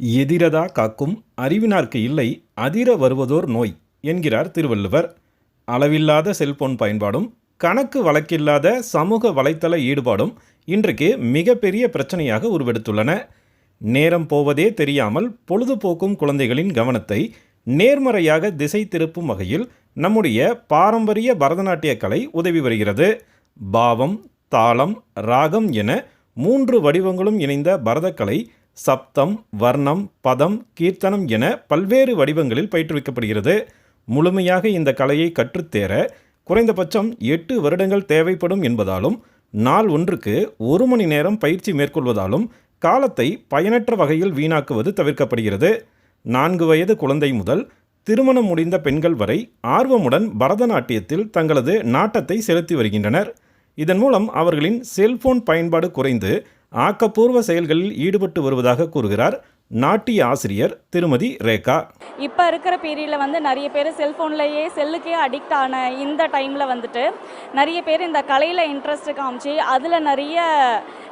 எதிரதா காக்கும் அறிவினார்க்கு இல்லை அதிர வருவதோர் நோய் என்கிறார் திருவள்ளுவர். அளவில்லாத செல்போன் பயன்பாடும் கணக்கு வழக்கில்லாத சமூக வலைத்தள ஈடுபாடும் இன்றைக்கு மிகப்பெரிய பிரச்சனையாக உருவெடுத்துள்ளன. நேரம் போவதே தெரியாமல் பொழுதுபோக்கும் குழந்தைகளின் கவனத்தை நேர்மறையாக திசை திருப்பும் வகையில் நம்முடைய பாரம்பரிய பரதநாட்டிய கலை உதவி வருகிறது. பாவம் தாளம் ராகம் என மூன்று வடிவங்களும் இணைந்த பரதக்கலை சப்தம் வர்ணம் பதம் கீர்த்தனம் என பல்வேறு வடிவங்களில் பயிற்றுவிக்கப்படுகிறது. முழுமையாக இந்த கலையை கற்றுத்தேர குறைந்தபட்சம் எட்டு வருடங்கள் தேவைப்படும் என்பதாலும் நாள் ஒன்றுக்கு ஒரு மணி நேரம் பயிற்சி மேற்கொள்வதாலும் காலத்தை பயனற்ற வகையில் வீணாக்குவது தவிர்க்கப்படுகிறது. நான்கு வயது குழந்தை முதல் திருமணம் முடிந்த பெண்கள் வரை ஆர்வமுடன் பரதநாட்டியத்தில் தங்களது நாட்டத்தை செலுத்தி வருகின்றனர். இதன் மூலம் அவர்களின் செல்போன் பயன்பாடு குறைந்து ஆக்கப்பூர்வ செயல்களில் ஈடுபட்டு வருவதாக கூறுகிறார் நாட்டிய ஆசிரியர் திருமதி ரேகா. இப்போ இருக்கிற பீரியடில் வந்து நிறைய பேர் செல்ஃபோன்லேயே செல்லுக்கே அடிக்ட் ஆன இந்த டைமில் வந்துட்டு நிறைய பேர் இந்த கலையில் இன்ட்ரெஸ்ட் காமிச்சு அதில் நிறைய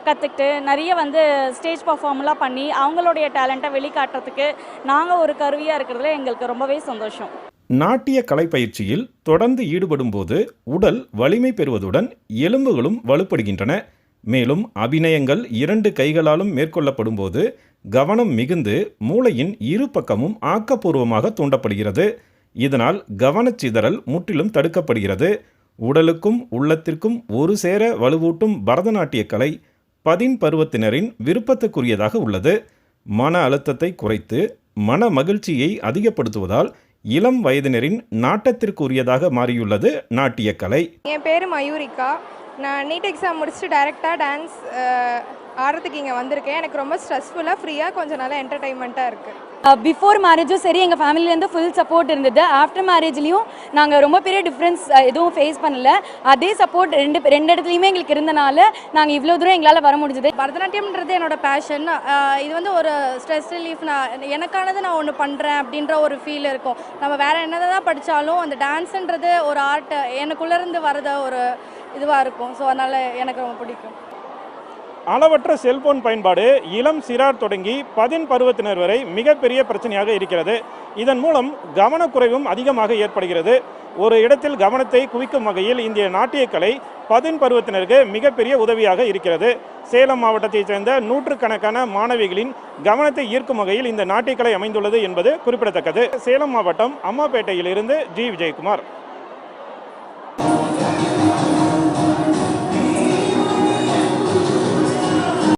கற்றுக்கிட்டு நிறைய வந்து ஸ்டேஜ் பர்ஃபார்ம்லாம் பண்ணி அவங்களுடைய டேலண்ட்டை வெளிக்காட்டுறதுக்கு நாங்கள் ஒரு கருவியாக இருக்கிறதுல எங்களுக்கு ரொம்பவே சந்தோஷம். நாட்டிய கலை பயிற்சியில் தொடர்ந்து ஈடுபடும்போது உடல் வலிமை பெறுவதுடன் எலும்புகளும் வலுப்படுகின்றன. மேலும் அபிநயங்கள் இரண்டு கைகளாலும் மேற்கொள்ளப்படும்போது கவனம் மிகுந்து மூளையின் இரு பக்கமும் ஆக்கப்பூர்வமாக தூண்டப்படுகிறது. இதனால் கவனச்சிதறல் முற்றிலும் தடுக்கப்படுகிறது. உடலுக்கும் உள்ளத்திற்கும் ஒரு சேர வலுவூட்டும் பரதநாட்டிய கலை பதின் பருவத்தினரின் விருப்பத்துக்குரியதாக உள்ளது. மன அழுத்தத்தை குறைத்து மன மகிழ்ச்சியை அதிகப்படுத்துவதால் இளம் வயதினரின் நாட்டத்திற்குரியதாக மாறியுள்ளது நாட்டியக்கலை என் பேர் மயூரிகா நான் நீட் எக்ஸாம் முடிச்சுட்டு டைரெக்டாக டான்ஸ் ஆடுறதுக்கு இங்கே வந்திருக்கேன். எனக்கு ரொம்ப ஸ்ட்ரெஸ்ஃபுல்லாக ஃப்ரீயாக கொஞ்சம் நல்லா என்டர்டைன்மெண்ட்டாக இருக்குது Uh, பிஃபோர் மேரேஜும் சரி எங்கள் ஃபேமிலியிலேருந்து ஃபுல் சப்போர்ட் இருந்தது. ஆஃப்டர் மேரேஜ்லேயும் நாங்கள் ரொம்ப பெரிய டிஃப்ரென்ஸ் uh, எதுவும் ஃபேஸ் பண்ணல. அதே சப்போர்ட் ரெண்டு ரெண்டு இடத்துலையுமே எங்களுக்கு இருந்தனால நாங்கள் இவ்வளோ தூரம் எங்களால் வர முடிஞ்சது. பரதநாட்டியம்ன்றது என்னோட பேஷன் uh, இது வந்து ஒரு ஸ்ட்ரெஸ் ரிலீஃப் நான் எனக்கானது நான் ஒன்று பண்ணுறேன் அப்படின்ற ஒரு ஃபீல் இருக்கும். நம்ம வேறு என்னதான் தான் படித்தாலும் அந்த டான்ஸுன்றது ஒரு ஆர்ட் எனக்குள்ளேருந்து வரத ஒரு இதுவாக இருக்கும். ஸோ அதனால் எனக்கு ரொம்ப பிடிக்கும். அளவற்ற செல்போன் பயன்பாடு இளம் சிறார் தொடங்கி பதின் பருவத்தினர் வரை மிகப்பெரிய பிரச்சனையாக இருக்கிறது. இதன் மூலம் கவனக்குறைவும் அதிகமாக ஏற்படுகிறது. ஒரு இடத்தில் கவனத்தை குவிக்கும் வகையில் இந்திய நாட்டியக்கலை பதின் பருவத்தினருக்கு மிகப்பெரிய உதவியாக இருக்கிறது. சேலம் மாவட்டத்தைச் சேர்ந்த நூற்றுக்கணக்கான மாணவிகளின் கவனத்தை ஈர்க்கும் வகையில் இந்த நாட்டியக்கலை அமைந்துள்ளது என்பது குறிப்பிடத்தக்கது. சேலம் மாவட்டம் அம்மாப்பேட்டையிலிருந்து ஜி. விஜயகுமார்.